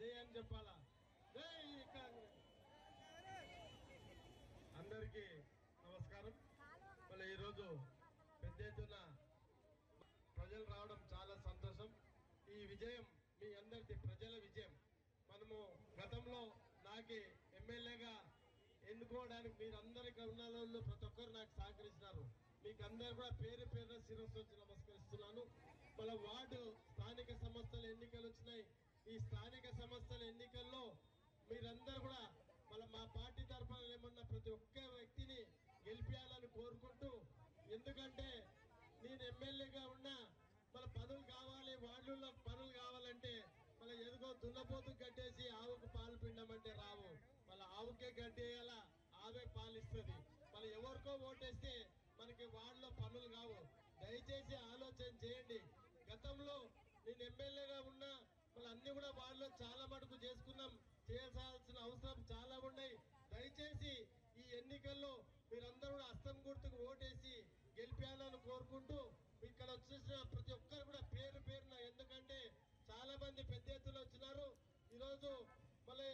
జై అని చెప్పాలా? జై కాంగ్రెస్. అందరికీ నమస్కారం. మళ్ళీ ఈరోజు పెద్ద ఎత్తున ప్రజలు రావడం చాలా సంతోషం. ఈ విజయం మీ అందరిది ప్రజల విజయం. మనము గతంలో నాకు ఎమ్మెల్యేగా ఎన్నుకోవడానికి మీరు అందరికీ ఉన్న వాళ్ళు ప్రతి ఒక్కరు నాకు సహకరించినారు. మీకు అందరు కూడా పేరు పేరున శిరస్సు వచ్చి నమస్కరిస్తున్నాను. మన వార్డు స్థానిక సంస్థల ఎన్నికలు వచ్చినాయి. ఈ స్థానిక సంస్థల ఎన్నికల్లో మీరందరూ కూడా మళ్ళీ మా పార్టీ తరఫున ఏమన్నా ప్రతి ఒక్క వ్యక్తిని గెలిపించాలని కోరుకుంటూ ఎందుకంటే నేను ఎమ్మెల్యేగా ఉన్నా మన పనులు కావాలి వాళ్ళలో పనులు కావాలంటే మళ్ళీ ఎదుగో దున్నపోతు కట్టేసి ఆవుకు పాలు పిండమంటే రావు. మళ్ళీ ఆవుకే గడ్డేయాల ఆవే పాలిస్తుంది. మళ్ళీ ఎవరికో ఓటేస్తే మనకి వాళ్ళలో పనులు కావు. దయచేసి ఆలోచన చేయండి. గతంలో నేను ఎమ్మెల్యేగా ఉన్న అన్ని చాలా మటుకు చేసుకున్నాం చేయాల్సిన అవసరం చాలా ఉన్నాయి. దయచేసి ఈ ఎన్నికల్లో మీరందరూ కూడా అస్తం గుర్తుకు ఓటేసి గెలిపేయాలని కోరుకుంటూ ఇక్కడ వచ్చేసిన ప్రతి ఒక్కరు కూడా పేరు పేరున ఎందుకంటే చాలా మంది పెద్ద ఎత్తున వచ్చినారు. ఈరోజు మళ్ళీ